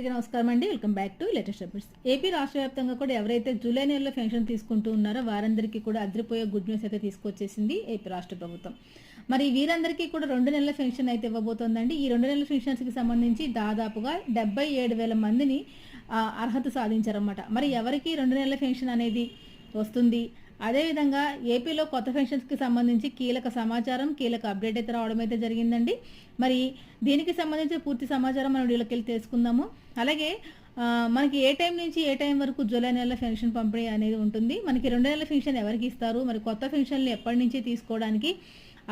అందరికీ నమస్కారం అండి. Welcome back to latest updates AP రాష్ట్ర వ్యాప్తంగా కూడా ఎవరైతే జూలై నెలలో పెన్షన్ తీసుకుంటూ ఉన్నారో వారందరికీ కూడా అదిరిపోయే గుడ్ న్యూస్ అయితే తీసుకొచ్చేసింది ఏపీ రాష్ట్ర ప్రభుత్వం. మరి వీరందరికీ కూడా రెండు నెలల పెన్షన్ అయితే ఇవ్వబోతోందండి. ఈ రెండు నెలల పెన్షన్స్కి సంబంధించి దాదాపుగా డెబ్బై ఏడు వేల మందిని అర్హత సాధించారన్నమాట. మరి ఎవరికి రెండు నెలల పెన్షన్ అనేది వస్తుంది? అదేవిధంగా ఏపీలో కొత్త పెన్షన్స్కి సంబంధించి కీలక సమాచారం కీలక అప్డేట్ అయితే రావడం అయితే జరిగిందండి. మరి దీనికి సంబంధించి పూర్తి సమాచారం మనం వీళ్ళకి వెళ్ళి తెలుసుకుందాము. అలాగే మనకి ఏ టైం నుంచి ఏ టైం వరకు జూలై నెల పెన్షన్ పంపిణీ అనేది ఉంటుంది. మనకి రెండు నెలల పెన్షన్ ఎవరికి ఇస్తారు? మరి కొత్త పెన్షన్లు ఎప్పటి నుంచి తీసుకోవడానికి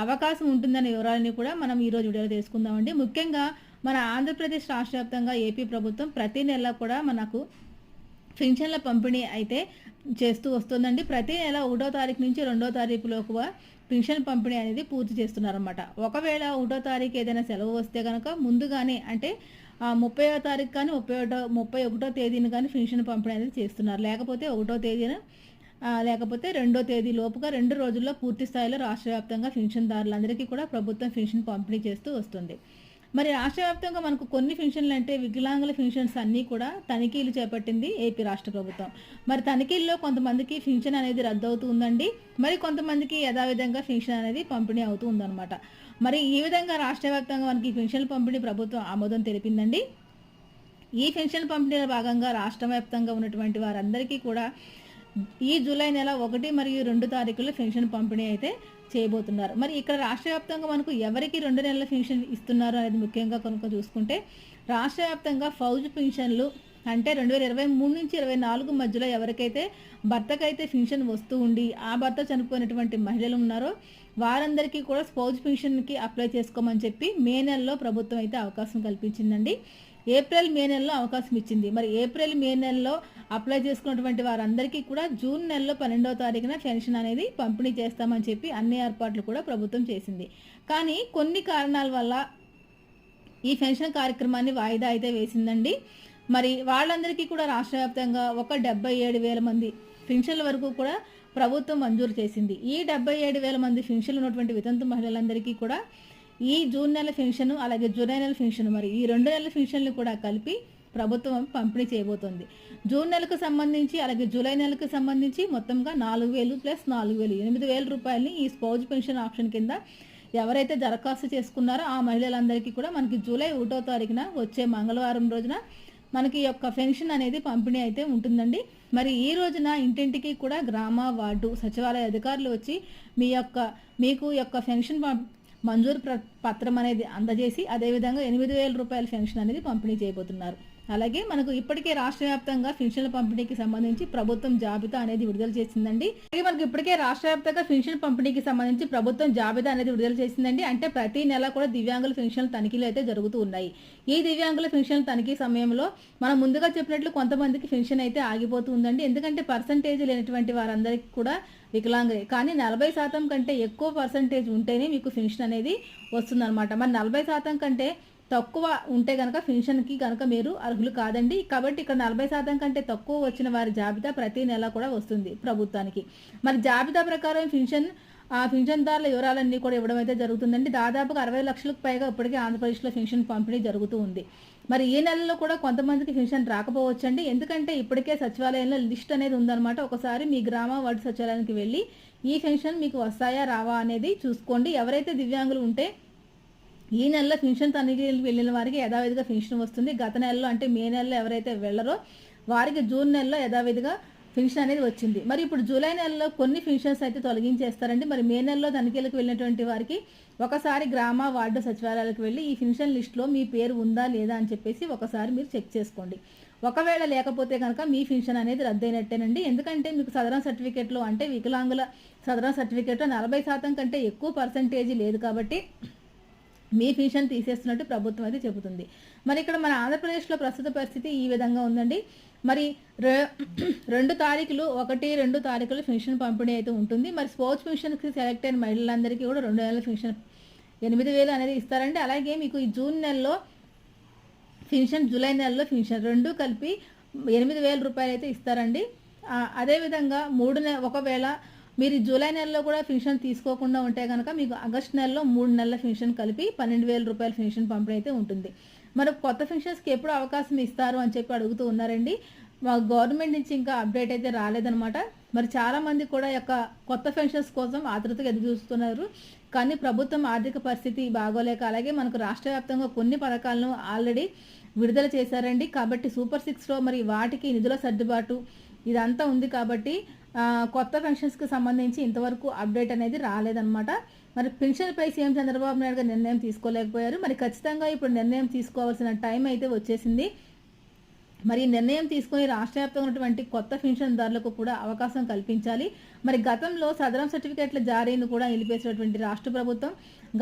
అవకాశం ఉంటుందనే వివరాలని కూడా మనం ఈ రోజు వీడియోలో తెలుసుకుందామండి. ముఖ్యంగా మన ఆంధ్రప్రదేశ్ రాష్ట్ర వ్యాప్తంగా ఏపీ ప్రభుత్వం ప్రతి నెల కూడా మనకు పెన్షన్ల పంపిణీ అయితే చేస్తూ వస్తుందండి. ప్రతి నెల ఒకటో తారీఖు నుంచి రెండో తారీఖులోకి పెన్షన్ పంపిణీ అనేది పూర్తి చేస్తున్నారన్నమాట. ఒకవేళ ఒకటో తారీఖు ఏదైనా సెలవు వస్తే కనుక ముందుగానే అంటే ముప్పై తారీఖు కానీ ముప్పై ఒకటో ముప్పై ఒకటో తేదీని కానీ పెన్షన్ పంపిణీ అనేది చేస్తున్నారు. లేకపోతే ఒకటో తేదీన లేకపోతే రెండో తేదీ లోపుగా రెండు రోజుల్లో పూర్తి స్థాయిలో రాష్ట్ర వ్యాప్తంగా పెన్షన్దారులందరికీ కూడా ప్రభుత్వం పెన్షన్ పంపిణీ చేస్తూ వస్తుంది. మరి రాష్ట్ర వ్యాప్తంగా మనకు కొన్ని పెన్షన్లు అంటే వికలాంగుల పెన్షన్స్ అన్నీ కూడా తనిఖీలు చేపట్టింది ఏపీ రాష్ట్ర ప్రభుత్వం. మరి తనిఖీల్లో కొంతమందికి పెన్షన్ అనేది రద్దు అవుతూ ఉందండి. మరి కొంతమందికి యథావిధంగా పెన్షన్ అనేది పంపిణీ అవుతూ ఉందన్నమాట. మరి ఈ విధంగా రాష్ట్ర వ్యాప్తంగా మనకి పెన్షన్ పంపిణీ ప్రభుత్వం ఆమోదం తెలిపిందండి. ఈ పెన్షన్ పంపిణీలో భాగంగా రాష్ట్ర వ్యాప్తంగా ఉన్నటువంటి వారందరికీ కూడా ఈ జూలై నెల ఒకటి మరియు రెండు తారీఖుల్లో పెన్షన్ పంపిణీ అయితే చేయబోతున్నారు. మరి ఇక్కడ రాష్ట్ర వ్యాప్తంగా మనకు ఎవరికి రెండు నెలల పెన్షన్ ఇస్తున్నారు అనేది ముఖ్యంగా కనుక చూసుకుంటే రాష్ట్ర వ్యాప్తంగా ఫౌజ్ పెన్షన్లు అంటే రెండు వేల ఇరవై మూడు నుంచి ఇరవై నాలుగు మధ్యలో ఎవరికైతే భర్తకైతే పెన్షన్ వస్తూ ఉండి ఆ భర్త చనిపోయినటువంటి మహిళలు ఉన్నారో వారందరికీ కూడా స్పౌజ్ పెన్షన్కి అప్లై చేసుకోమని చెప్పి మే నెలలో ప్రభుత్వం అయితే అవకాశం కల్పించిందండి. ఏప్రిల్ మే నెలలో అవకాశం ఇచ్చింది. మరి ఏప్రిల్ మే నెలలో అప్లై చేసుకున్నటువంటి వారందరికీ కూడా జూన్ నెలలో పన్నెండవ తారీఖున పెన్షన్ అనేది పంపిణీ చేస్తామని చెప్పి అన్ని ఏర్పాట్లు కూడా ప్రభుత్వం చేసింది. కానీ కొన్ని కారణాల వల్ల ఈ పెన్షన్ కార్యక్రమాన్ని వాయిదా అయితే వేసిందండి. మరి వాళ్ళందరికీ కూడా రాష్ట్ర వ్యాప్తంగా ఒక డెబ్బై ఏడు వేల మంది పెన్షన్ల వరకు కూడా ప్రభుత్వం మంజూరు చేసింది. ఈ డెబ్బై ఏడు వేల మంది పెన్షన్లు ఉన్నటువంటి వితంతు మహిళలందరికీ కూడా ఈ జూన్ నెల పెన్షన్ అలాగే జూలై నెల పెన్షన్ మరి ఈ రెండు నెలల పెన్షన్లు కూడా కలిపి ప్రభుత్వం పంపిణీ చేయబోతోంది. జూన్ నెలకు సంబంధించి అలాగే జూలై నెలకు సంబంధించి మొత్తంగా నాలుగు వేలు ప్లస్ నాలుగు వేలు ఎనిమిది వేల రూపాయలని ఈ స్పౌజ్ పెన్షన్ ఆప్షన్ కింద ఎవరైతే దరఖాస్తు చేసుకున్నారో ఆ మహిళలందరికీ కూడా మనకి జూలై ఒకటో తారీఖున వచ్చే మంగళవారం రోజున మనకి యొక్క పెన్షన్ అనేది పంపిణీ అయితే ఉంటుందండి. మరి ఈ రోజున ఇంటింటికి కూడా గ్రామ వార్డు సచివాలయ అధికారులు వచ్చి మీ యొక్క మీకు యొక్క పెన్షన్ పం- మంజూరు పత్రం అనేది అందజేసి అదేవిధంగా ఎనిమిది వేల రూపాయల పెన్షన్ అనేది పంపిణీ చేయబోతున్నారు. అలాగే మనకు ఇప్పటికే రాష్ట్ర వ్యాప్తంగా పెన్షన్ల పంపిణీకి సంబంధించి ప్రభుత్వం జాబితా అనేది విడుదల చేసిందండి. అలాగే మనకు ఇప్పటికే రాష్ట్ర వ్యాప్తంగా పెన్షన్ పంపిణీకి సంబంధించి ప్రభుత్వం జాబితా అనేది విడుదల చేసిందండి. అంటే ప్రతి నెల కూడా దివ్యాంగుల పెన్షన్ల తనిఖీలు అయితే జరుగుతూ ఉన్నాయి. ఈ దివ్యాంగుల పెన్షన్ల తనిఖీ సమయంలో మనం ముందుగా చెప్పినట్లు కొంతమందికి పెన్షన్ అయితే ఆగిపోతూ ఉందండి ఎందుకంటే పర్సంటేజ్ లేనటువంటి వారందరికీ కూడా వికలాంగులే. కానీ నలభై శాతం కంటే ఎక్కువ పర్సంటేజ్ ఉంటేనే మీకు పెన్షన్ అనేది వస్తుందన్నమాట. మరి నలభై శాతం కంటే తక్కువ ఉంటే కనుక పెన్షన్కి కనుక మీరు అర్హులు కాదండి. కాబట్టి ఇక్కడ నలభై శాతం కంటే తక్కువ వచ్చిన వారి జాబితా ప్రతి నెల కూడా వస్తుంది ప్రభుత్వానికి. మరి జాబితా ప్రకారం పెన్షన్ ఆ పెన్షన్దారుల వివరాలన్నీ కూడా ఇవ్వడం అయితే జరుగుతుందండి. దాదాపుగా అరవై లక్షలకు పైగా ఇప్పటికే ఆంధ్రప్రదేశ్లో పెన్షన్ పంపిణీ జరుగుతూ ఉంది. మరి ఈ నెలలో కూడా కొంతమందికి పెన్షన్ రాకపోవచ్చండి. ఎందుకంటే ఇప్పటికే సచివాలయంలో లిస్ట్ అనేది ఉందన్నమాట. ఒకసారి మీ గ్రామ వార్డు సచివాలయానికి వెళ్ళి ఈ పెన్షన్ మీకు వస్తాయా రావా అనేది చూసుకోండి. ఎవరైతే దివ్యాంగులు ఉంటే ఈ నెలలో పెన్షన్ తనిఖీలు వెళ్ళిన వారికి యథావిధిగా పెన్షన్ వస్తుంది. గత నెలలో అంటే మే నెలలో ఎవరైతే వెళ్ళరో వారికి జూన్ నెలలో యథావిధిగా పెన్షన్ అనేది వచ్చింది. మరి ఇప్పుడు జూలై నెలలో కొన్ని పెన్షన్స్ అయితే తొలగించేస్తారండి. మరి మే నెలలో తనిఖీలకు వెళ్ళినటువంటి వారికి ఒకసారి గ్రామ వార్డు సచివాలయాలకు వెళ్ళి ఈ పెన్షన్ లిస్ట్లో మీ పేరు ఉందా లేదా అని చెప్పేసి ఒకసారి మీరు చెక్ చేసుకోండి. ఒకవేళ లేకపోతే కనుక మీ పెన్షన్ అనేది రద్దయినట్టేనండి. ఎందుకంటే మీకు సదరన్ సర్టిఫికేట్లో అంటే వికలాంగుల సదరన్ సర్టిఫికేట్లో నలభై శాతం కంటే ఎక్కువ పర్సంటేజీ లేదు కాబట్టి మీ పెన్షన్ తీసేస్తున్నట్టు ప్రభుత్వం అయితే చెబుతుంది. మరి ఇక్కడ మన ఆంధ్రప్రదేశ్లో ప్రస్తుత పరిస్థితి ఈ విధంగా ఉందండి. మరి రె- రెండు తారీఖులు ఒకటి రెండు తారీఖులు పెన్షన్ పంపిణీ అయితే ఉంటుంది. మరి స్పోర్ట్స్ పెన్షన్కి సెలెక్ట్ అయిన మహిళలందరికీ కూడా రెండు నెలల పెన్షన్ ఎనిమిది వేలు అనేది ఇస్తారండి. అలాగే మీకు ఈ జూన్ నెలలో పెన్షన్ జూలై నెలలో పెన్షన్ రెండు కలిపి ఎనిమిది వేల రూపాయలు అయితే ఇస్తారండి. అదేవిధంగా మూడు నె ఒకవేళ మీరు జూలై నెలలో కూడా పెన్షన్ తీసుకోకుండా ఉంటే కనుక మీకు ఆగస్ట్ నెలలో మూడు నెలల పెన్షన్ కలిపి పన్నెండు వేల రూపాయల పెన్షన్ పంపిణీ అయితే ఉంటుంది. మరి కొత్త పెన్షన్స్కి ఎప్పుడు అవకాశం ఇస్తారు అని చెప్పి అడుగుతూ ఉన్నారండి. మా గవర్నమెంట్ నుంచి ఇంకా అప్డేట్ అయితే రాలేదనమాట మరి చాలామంది కూడా యొక్క కొత్త పెన్షన్స్ కోసం ఆతృతగా ఎదురు చూస్తున్నారు. కానీ ప్రభుత్వం ఆర్థిక పరిస్థితి బాగోలేక అలాగే మనకు రాష్ట్ర వ్యాప్తంగా కొన్ని పథకాలను ఆల్రెడీ విడుదల చేశారండి. కాబట్టి సూపర్ సిక్స్లో మరి వాటికి నిధుల సర్దుబాటు ఇదంతా ఉంది కాబట్టి కొత్త పెన్షన్స్కి సంబంధించి ఇంతవరకు అప్డేట్ అనేది రాలేదన్నమాట. మరి పెన్షన్పై సీఎం చంద్రబాబు నాయుడు గారు నిర్ణయం తీసుకోలేకపోయారు. మరి ఖచ్చితంగా ఇప్పుడు నిర్ణయం తీసుకోవాల్సిన టైం అయితే వచ్చేసింది. మరి నిర్ణయం తీసుకుని రాష్ట్ర వ్యాప్తంగా ఉన్నటువంటి కొత్త పెన్షన్దారులకు కూడా అవకాశం కల్పించాలి. మరి గతంలో సదరం సర్టిఫికేట్ల జారీని కూడా నిలిపేసినటువంటి రాష్ట్ర ప్రభుత్వం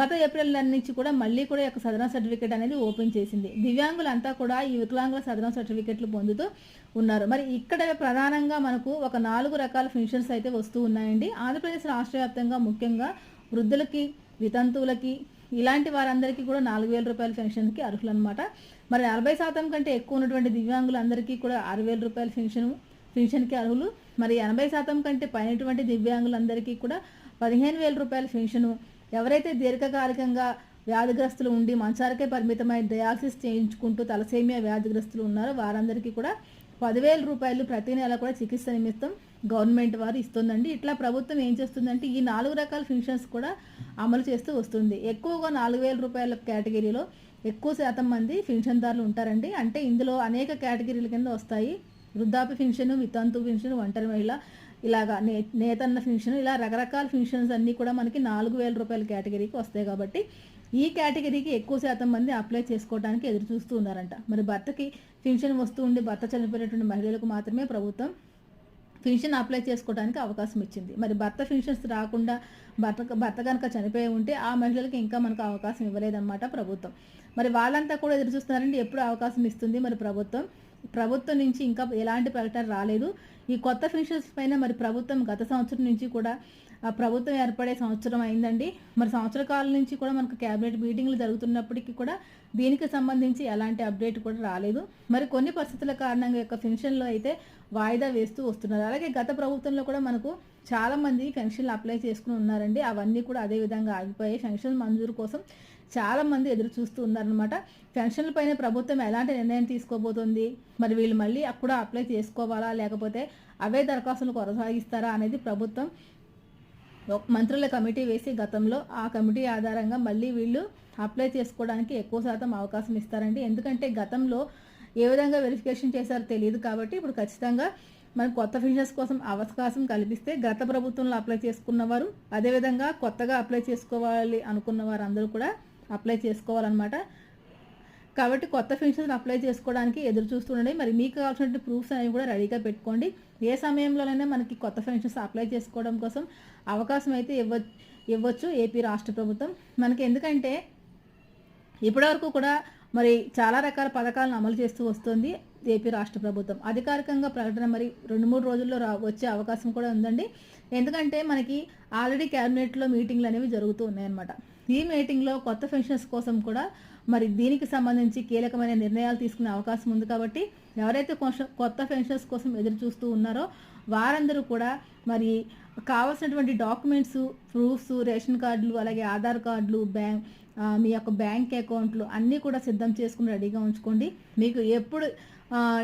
గత ఏప్రిల్ నెల నుంచి కూడా మళ్ళీ కూడా యొక్క సదరం సర్టిఫికేట్ అనేది ఓపెన్ చేసింది. దివ్యాంగులంతా కూడా ఈ వికలాంగుల సదరం సర్టిఫికేట్లు పొందుతూ ఉన్నారు. మరి ఇక్కడ ప్రధానంగా మనకు ఒక నాలుగు రకాల పెన్షన్స్ అయితే వస్తూ ఉన్నాయండి. ఆంధ్రప్రదేశ్ రాష్ట్ర వ్యాప్తంగా ముఖ్యంగా వృద్ధులకి వితంతువులకి ఇలాంటి వారందరికీ కూడా నాలుగు వేల రూపాయల పెన్షన్కి అర్హులు అనమాట మరి నలభై శాతం కంటే ఎక్కువ ఉన్నటువంటి దివ్యాంగులందరికీ కూడా ఆరు వేల రూపాయల పెన్షన్ పెన్షన్కి అర్హులు. మరి ఎనభై శాతం కంటే పైనటువంటి దివ్యాంగులందరికీ కూడా పదిహేను వేల రూపాయల పెన్షను. ఎవరైతే దీర్ఘకాలికంగా వ్యాధిగ్రస్తులు ఉండి మంచాలకే పరిమితమై డయాలసిస్ చేయించుకుంటూ తలసేమియా వ్యాధిగ్రస్తులు ఉన్నారో వారందరికీ కూడా పదివేల రూపాయలు ప్రతి నెల కూడా చికిత్స నిమిత్తం గవర్నమెంట్ వారు ఇస్తుందండి. ఇట్లా ప్రభుత్వం ఏం చేస్తుందంటే ఈ నాలుగు రకాల పెన్షన్స్ కూడా అమలు చేస్తూ వస్తుంది. ఎక్కువగా నాలుగు వేల రూపాయల కేటగిరీలో ఎక్కువ శాతం మంది పెన్షన్దారులు ఉంటారండి. అంటే ఇందులో అనేక కేటగిరీల కింద వస్తాయి. వృద్ధాప్య పెన్షన్ వితంతు పెన్షన్ ఒంటరి మహిళ ఇలాగా నే నేతన్న పెన్షన్ ఇలా రకరకాల పెన్షన్స్ అన్నీ కూడా మనకి నాలుగు వేల రూపాయల కేటగిరీకి వస్తాయి కాబట్టి ఈ కేటగిరీకి ఎక్కువ శాతం మంది అప్లై చేసుకోవడానికి ఎదురు చూస్తూ ఉన్నారంట. మరి భర్తకి పెన్షన్ వస్తూ ఉండి భర్త చనిపోయినటువంటి మహిళలకు మాత్రమే ప్రభుత్వం పెన్షన్ అప్లై చేసుకోవడానికి అవకాశం ఇచ్చింది. మరి భర్త పెన్షన్స్ రాకుండా భర్త భర్త కనుక చనిపోయి ఉంటే ఆ మహిళలకు ఇంకా మనకు అవకాశం ఇవ్వలేదన్నమాట ప్రభుత్వం. మరి వాళ్ళంతా కూడా ఎదురు చూస్తున్నారంటే ఎప్పుడు అవకాశం ఇస్తుంది మరి ప్రభుత్వం. ప్రభుత్వం నుంచి ఇంకా ఎలాంటి ప్రకటన రాలేదు. ఈ కొత్త పెన్షన్స్ పైన మరి ప్రభుత్వం గత సంవత్సరం నుంచి కూడా ప్రభుత్వం ఏర్పడే సంవత్సరం అయిందండి. మరి సంవత్సర కాలం నుంచి కూడా మనకు క్యాబినెట్ మీటింగ్లు జరుగుతున్నప్పటికీ కూడా దీనికి సంబంధించి ఎలాంటి అప్డేట్ కూడా రాలేదు. మరి కొన్ని పరిస్థితుల కారణంగా యొక్క పెన్షన్లో అయితే వాయిదా వేస్తూ వస్తున్నారు. అలాగే గత ప్రభుత్వంలో కూడా మనకు చాలా మంది పెన్షన్లు అప్లై చేసుకుని ఉన్నారండి. అవన్నీ కూడా అదే విధంగా ఆగిపోయాయి. పెన్షన్ మంజూరు కోసం చాలా మంది ఎదురు చూస్తూ ఉన్నారనమాట పెన్షన్ల పైన ప్రభుత్వం ఎలాంటి నిర్ణయం తీసుకోబోతుంది? మరి వీళ్ళు మళ్ళీ అప్పుడు అప్లై చేసుకోవాలా? లేకపోతే అవే దరఖాస్తులు కొనసాగిస్తారా? అనేది ప్రభుత్వం మంత్రుల కమిటీ వేసి గతంలో ఆ కమిటీ ఆధారంగా మళ్ళీ వీళ్ళు అప్లై చేసుకోవడానికి ఎక్కువ శాతం అవకాశం ఇస్తారండి. ఎందుకంటే గతంలో ఏ విధంగా వెరిఫికేషన్ చేశారో తెలియదు కాబట్టి ఇప్పుడు ఖచ్చితంగా మనం కొత్త ఫిషన్స్ కోసం అవకాశం కల్పిస్తే గత ప్రభుత్వంలో అప్లై చేసుకున్నవారు అదేవిధంగా కొత్తగా అప్లై చేసుకోవాలి అనుకున్న వారు అందరూ కూడా అప్లై చేసుకోవాలన్నమాట. కాబట్టి కొత్త పెన్షన్ అప్లై చేసుకోవడానికి ఎదురు చూస్తుండండి మరి మీకు కావాల్సిన ప్రూఫ్స్ అనేవి కూడా రెడీగా పెట్టుకోండి. ఏ సమయంలోనైనా మనకి కొత్త పెన్షన్స్ అప్లై చేసుకోవడం కోసం అవకాశం అయితే ఇవ్వ ఇవ్వచ్చు ఏపీ రాష్ట్ర ప్రభుత్వం. మనకి ఎందుకంటే ఇప్పటివరకు కూడా మరి చాలా రకాల పథకాలను అమలు చేస్తూ వస్తుంది ఏపీ రాష్ట్ర ప్రభుత్వం. అధికారికంగా ప్రకటన మరి రెండు మూడు రోజుల్లో రా వచ్చే అవకాశం కూడా ఉందండి. ఎందుకంటే మనకి ఆల్రెడీ క్యాబినెట్లో మీటింగ్లు అనేవి జరుగుతూ ఉన్నాయన్నమాట. ఈ మీటింగ్లో కొత్త పెన్షన్స్ కోసం కూడా మరి దీనికి సంబంధించి కీలకమైన నిర్ణయాలు తీసుకునే అవకాశం ఉంది కాబట్టి ఎవరైతే కొంచెం కొత్త పెన్షన్స్ కోసం ఎదురు చూస్తూ ఉన్నారో వారందరూ కూడా మరి కావాల్సినటువంటి డాక్యుమెంట్స్ ప్రూఫ్స్ రేషన్ కార్డులు అలాగే ఆధార్ కార్డులు బ్యాంక్ మీ యొక్క బ్యాంక్ అకౌంట్లు అన్నీ కూడా సిద్ధం చేసుకుని రెడీగా ఉంచుకోండి. మీకు ఎప్పుడు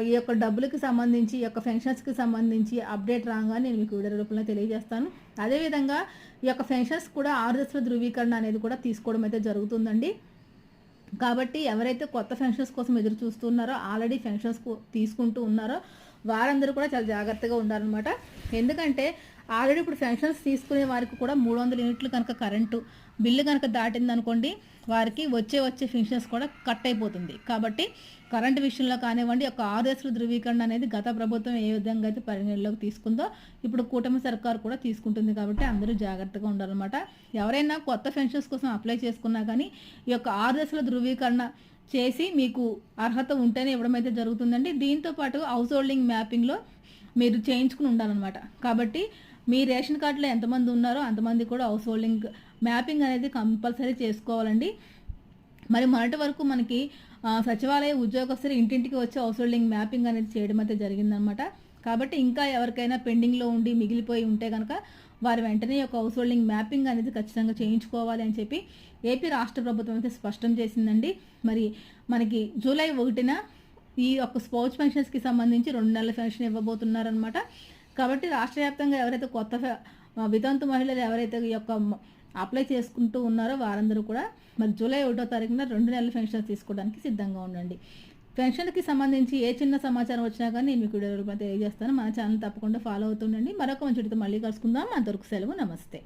ఈ యొక్క డబ్బులకి సంబంధించి ఈ యొక్క పెన్షన్స్కి సంబంధించి అప్డేట్ రాగానే నేను మీకు వీడియో రూపంలో తెలియజేస్తాను. అదేవిధంగా ఈ యొక్క పెన్షన్స్ కూడా ఆరు దశల ధృవీకరణ అనేది కూడా తీసుకోవడం అయితే జరుగుతుందండి. కాబట్టి ఎవరైతే కొత్త పెన్షన్స్ కోసం ఎదురు చూస్తున్నారో ఆల్రెడీ పెన్షన్స్ తీసుకుంటూ ఉన్నారో వారందరూ కూడా చాలా జాగ్రత్తగా ఉండాలన్నమాట. ఎందుకంటే ఆల్రెడీ ఇప్పుడు పెన్షన్స్ తీసుకునే వారికి కూడా మూడు వందల యూనిట్లు కనుక కరెంటు బిల్లు కనుక దాటింది అనుకోండి వారికి వచ్చే వచ్చే పెన్షన్స్ కూడా కట్ అయిపోతుంది. కాబట్టి కరెంటు విషయంలో కానివ్వండి ఒక ఆరు దశల ధృవీకరణ అనేది గత ప్రభుత్వం ఏ విధంగా అయితే పరిగణలోకి తీసుకుందో ఇప్పుడు కూటమి సర్కారు కూడా తీసుకుంటుంది కాబట్టి అందరూ జాగ్రత్తగా ఉండాలన్నమాట. ఎవరైనా కొత్త పెన్షన్స్ కోసం అప్లై చేసుకున్నా కానీ ఈ యొక్క ఆరు దశల ధృవీకరణ చేసి మీకు అర్హత ఉంటేనే ఇవ్వడం అయితే జరుగుతుందండి. దీంతో పాటు హౌస్ హోల్డింగ్ మ్యాపింగ్లో మీరు చేయించుకుని ఉండాలన్నమాట. కాబట్టి మీ రేషన్ కార్డులో ఎంతమంది ఉన్నారో అంతమంది కూడా హౌస్ హోల్డింగ్ మ్యాపింగ్ అనేది కంపల్సరీ చేసుకోవాలండి. మరి మొన్నటి వరకు మనకి సచివాలయ ఉద్యోగస్తులు ఇంటింటికి వచ్చి హౌస్ హోల్డింగ్ మ్యాపింగ్ అనేది చేయడం అయితే జరిగిందనమాట కాబట్టి ఇంకా ఎవరికైనా పెండింగ్లో ఉండి మిగిలిపోయి ఉంటే కనుక వారు వెంటనే ఒక హౌస్ హోల్డింగ్ మ్యాపింగ్ అనేది ఖచ్చితంగా చేయించుకోవాలి అని చెప్పి ఏపీ రాష్ట్ర ప్రభుత్వం అయితే స్పష్టం చేసిందండి. మరి మనకి జూలై ఒకటిన ఈ యొక్క స్పోర్ట్స్ పెన్షన్స్కి సంబంధించి రెండు నెలల పెన్షన్ ఇవ్వబోతున్నారనమాట కాబట్టి రాష్ట్ర వ్యాప్తంగా ఎవరైతే కొత్త వితంతు మహిళలు ఎవరైతే ఈ యొక్క అప్లై చేసుకుంటూ ఉన్నారో వారందరూ కూడా మరి జూలై ఒకటో తారీఖున రెండు నెలల పెన్షన్ తీసుకోవడానికి సిద్ధంగా ఉండండి. పెన్షన్కి సంబంధించి ఏ చిన్న సమాచారం వచ్చినా కానీ నేను మీకు వీడియో రూపంలో తెలియజేస్తాను. మన ఛానల్ తప్పకుండా ఫాలో అవుతుండండి. మరొక మంచి మళ్ళీ కలుసుకుందాం. అంతవరకు సెలవు. నమస్తే.